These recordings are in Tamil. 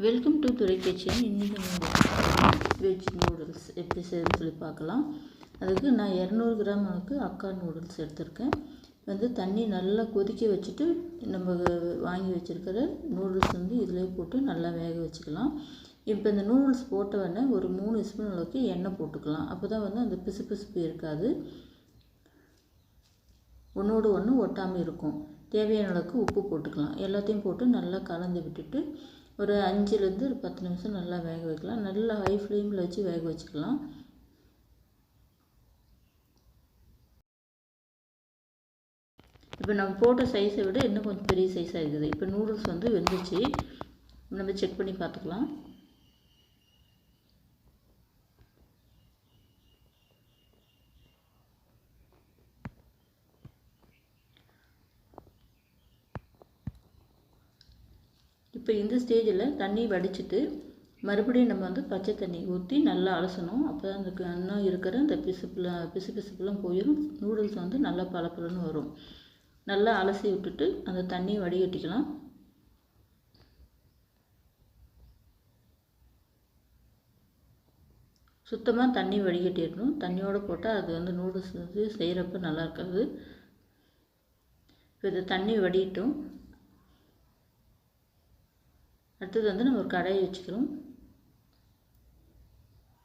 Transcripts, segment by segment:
வெல்கம் டு துறை கிச்சன் இன்றைக்கி நம்ம வெஜ் நூடுல்ஸ் எப்படி செய்யணும்னு சொல்லி பார்க்கலாம். அதுக்கு நான் இரநூறு கிராம் அளவுக்கு அக்கா நூடுல்ஸ் எடுத்திருக்கேன். வந்து தண்ணி நல்லா கொதிக்க வச்சுட்டு நம்ம வாங்கி வச்சுருக்கிற நூடுல்ஸ் வந்து இதிலே போட்டு நல்லா வேக வச்சுக்கலாம். இப்போ இந்த நூடுல்ஸ் போட்ட உடனே ஒரு மூணு ஸ்பூன் அளவுக்கு எண்ணெய் போட்டுக்கலாம். அப்போ தான் வந்து அந்த பிசு பிசுப்பு இருக்காது. ஒன்றோடு ஒன்று ஒட்டாமல் இருக்கும். தேவையான அளவுக்கு உப்பு போட்டுக்கலாம். எல்லாத்தையும் போட்டு நல்லா கலந்து விட்டுட்டு ஒரு அஞ்சுலேருந்து ஒரு பத்து நிமிஷம் நல்லா வேக வைக்கலாம். நல்லா ஹை ஃப்ளேமில் வச்சு வேக வச்சுக்கலாம். இப்போ நம்ம போட்ட சைஸை விட இன்னும் கொஞ்சம் பெரிய சைஸாக இருக்குது. இப்போ நூடுல்ஸ் வந்து வெந்துச்சு. நம்ம செக் பண்ணி பார்த்துக்கலாம். இப்போ இந்த ஸ்டேஜில் தண்ணி வடிச்சிட்டு மறுபடியும் நம்ம வந்து பச்சை தண்ணி ஊற்றி நல்லா அலசணும். அப்போ தான் அந்த இன்னும் இருக்கிற அந்த பிசுப்புலாம் பிசு பிசுப்புலாம் போயிடும் நூடுல்ஸ் வந்து நல்லா பளபளன்னு வரும். நல்லா அலசி விட்டுட்டு அந்த தண்ணியை வடிகட்டிக்கலாம். சுத்தமாக தண்ணி வடிகட்டிடணும். தண்ணியோடு போட்டால் அது வந்து நூடுல்ஸ் வந்து செய்கிறப்ப நல்லா இருக்காது. இப்போ இது தண்ணி வடிட்டும் அடுத்தது வந்து நம்ம ஒரு கடாயை வச்சுக்கிறோம்.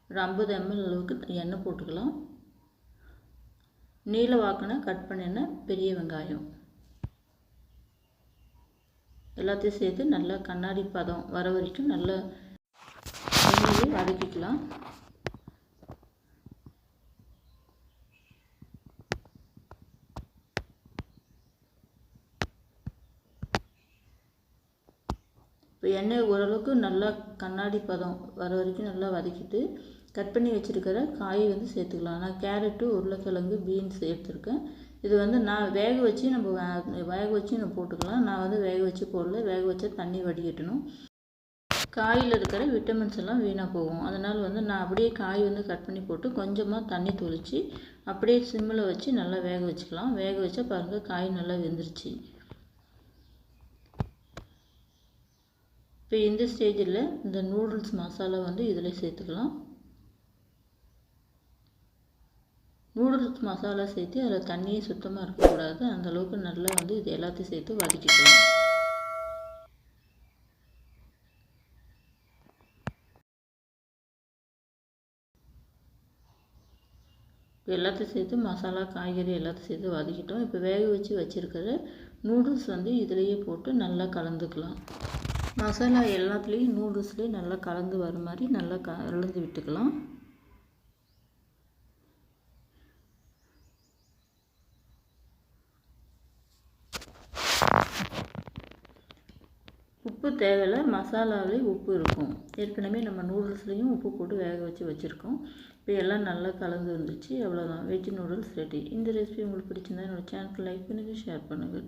ஒரு ஐம்பது எம்எல் அளவுக்கு எண்ணெய் போட்டுக்கலாம். நீல வாக்கினா கட் பண்ணின பெரிய வெங்காயம். எல்லாத்தையும் சேர்த்து நல்லா கண்ணாடி பதம் வர வரைக்கும் நல்லா வதக்கிக்கலாம். இப்போ எண்ணெய் ஓரளவுக்கு நல்லா கண்ணாடி பதம் வர வரைக்கும் நல்லா வதக்கிட்டு கட் பண்ணி வச்சுருக்கிற காய் வந்து சேர்த்துக்கலாம். நான் கேரட்டு உருளைக்கிழங்கு பீன்ஸ் எடுத்துருக்கேன். இது வந்து நான் வேக வச்சு நம்ம வேக வச்சு நம்ம போட்டுக்கலாம். நான் வந்து வேக வச்சு போடல. வேக வச்சா தண்ணி வடிகட்டணும். காயில் இருக்கிற விட்டமின்ஸ் எல்லாம் வீணாக போகும். அதனால் வந்து நான் அப்படியே காய் வந்து கட் பண்ணி போட்டு கொஞ்சமாக தண்ணி தொளித்து அப்படியே சிம்மில் வச்சு நல்லா வேக வச்சுக்கலாம். வேக வச்சா பாருங்கள் காய் நல்லா வெந்துருச்சு. இப்போ இந்த ஸ்டேஜில் இந்த நூடுல்ஸ் மசாலா வந்து இதில் சேர்த்துக்கலாம். நூடுல்ஸ் மசாலா சேர்த்து அதில் தண்ணியே சுத்தமாக இருக்கக்கூடாது. அந்தளவுக்கு நல்லா வந்து இது எல்லாத்தையும் சேர்த்து வதக்கிக்கலாம். இப்போ எல்லாத்தையும் சேர்த்து மசாலா காய்கறி எல்லாத்தையும் சேர்த்து வதக்கிட்டோம். இப்போ வேக வச்சு வச்சுருக்கிற நூடுல்ஸ் வந்து இதிலையே போட்டு நல்லா கலந்துக்கலாம். மசாலா எல்லாத்துலேயும் நூடுல்ஸ்லேயும் நல்லா கலந்து வர மாதிரி நல்லா கலந்து விட்டுக்கலாம். உப்பு தேவையில்ல மசாலாவிலே உப்பு இருக்கும். ஏற்கனவே நம்ம நூடுல்ஸ்லேயும் உப்பு போட்டு வேக வச்சு வச்சுருக்கோம். இப்போ எல்லாம் நல்லா கலந்து வந்துச்சு அவ்வளோதான் வெஜ் நூடுல்ஸ் ரெடி இந்த ரெசிபி உங்களுக்கு பிடிச்சிருந்தா என்னோடய சேனலுக்கு லைக் பண்ணுங்கள் ஷேர் பண்ணுங்கள்